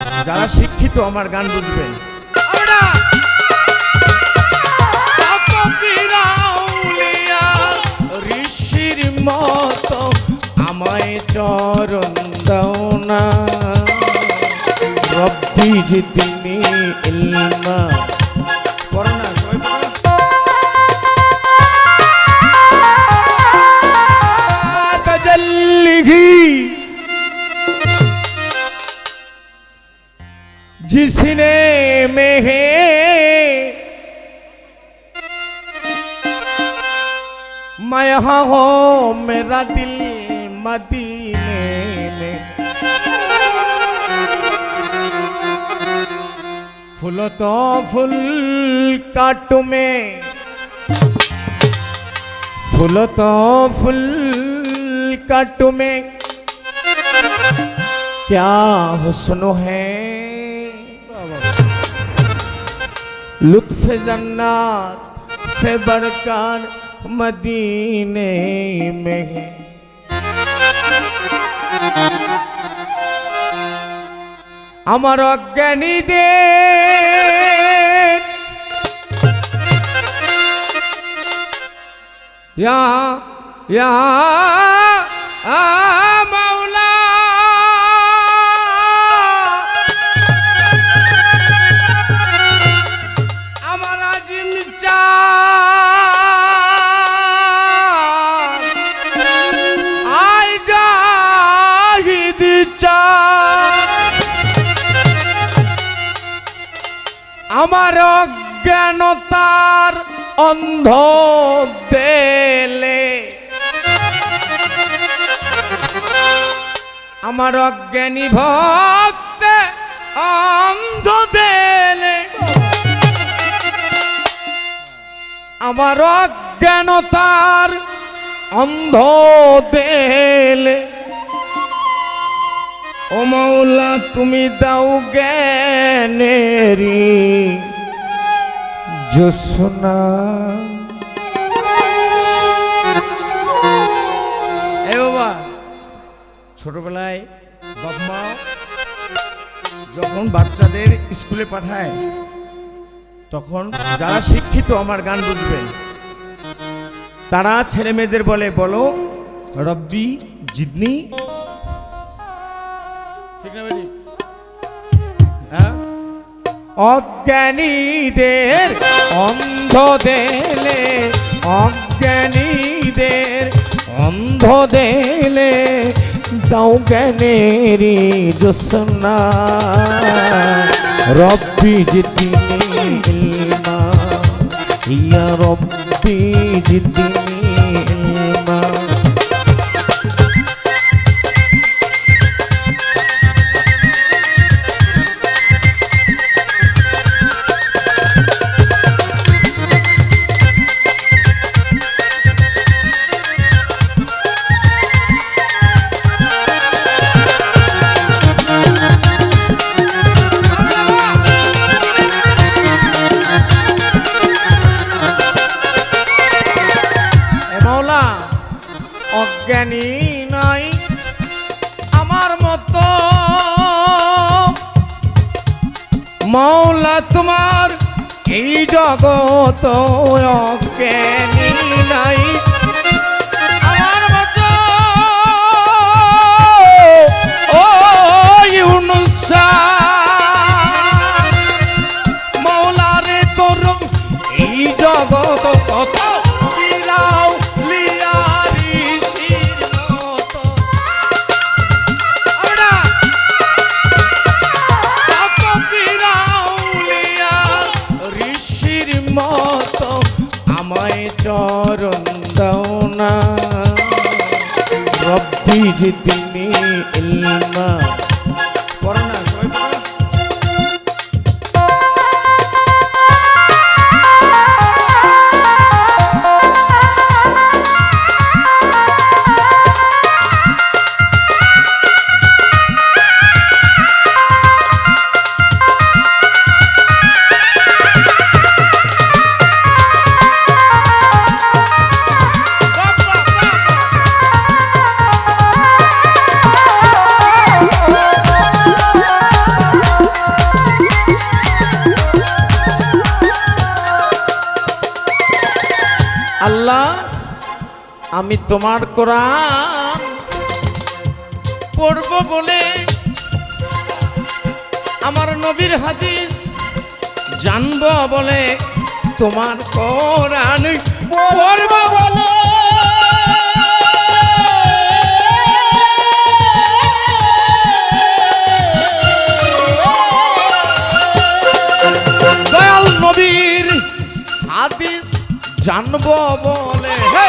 যারা শিক্ষিত আমার গান বুঝবেন। ঋষির মত আমায় চরণ দাও না। রব্বি জিতনি ইলমা जिसने में है मैं यहाँ हो मेरा दिल मदीने में। फूल तो फूल काटू में। फूल तो फूल काटू में। क्या हुस्न है लुत्फ जन्नत से बढ़कर मदीने में है আমার অজ্ঞানীদের यहाँ यहाँ आ আমার অজ্ঞানতার অন্ধ দেলে? আমার অজ্ঞানী ভক্ত অন্ধ দেলে। আমার অজ্ঞানতার অন্ধ দেলে? ও মৌলা, তুমি দাও জ্ঞানেরি জোসনা এ বাবা, ছোটবেলায় মা যখন বাচ্চাদের স্কুলে পাঠায়, তখন যারা শিক্ষিত আমার গান বুঝবেন তারা ছেলে মেয়েদের বলে, বলো, রব্বি জিদনি অজ্ঞানীদের অন্ধ দেলে অজ্ঞানীদের অন্ধ দেলে দাও জ্ঞানেরি জোসনা রব্বি জিতিনি ইয়া রব্বি জিতিনি মাওলা তোমার এই জগত নাই। রব্বি আমি তোমার কোরআন পড়ব বলে আমার নবীর হাদিস জানব বলে তোমার কোরআন পড়ব বলে। দয়াল হাদিস জানব বলে। হে,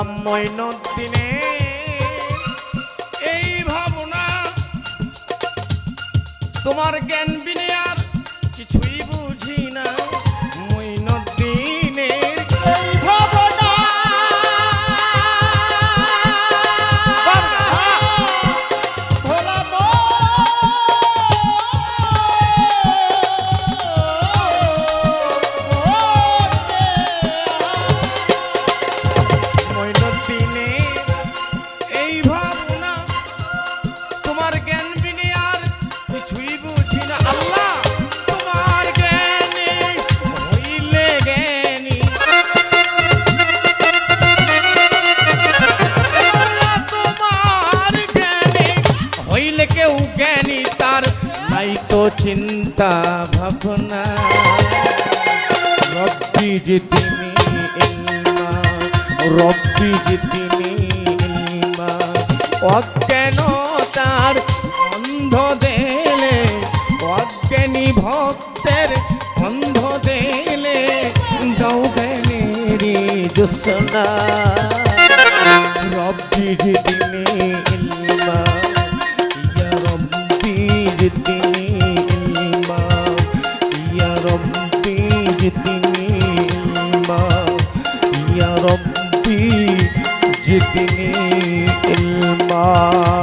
গোলাম ময়নুদ্দিনে এই ভাবনা তোমার জ্ঞান হইলে কেউ জ্ঞানী তার। নাই তো চিন্তা ভাবনা। রব্বি জিতিনি ইলমা রব্বি জিতিনি ইলমা অজ্ঞান তার অন্ধ দেলে, অজ্ঞানী ভক্তের অন্ধ দেলে দৌগনেরি জুসনা রব্বি ইলমা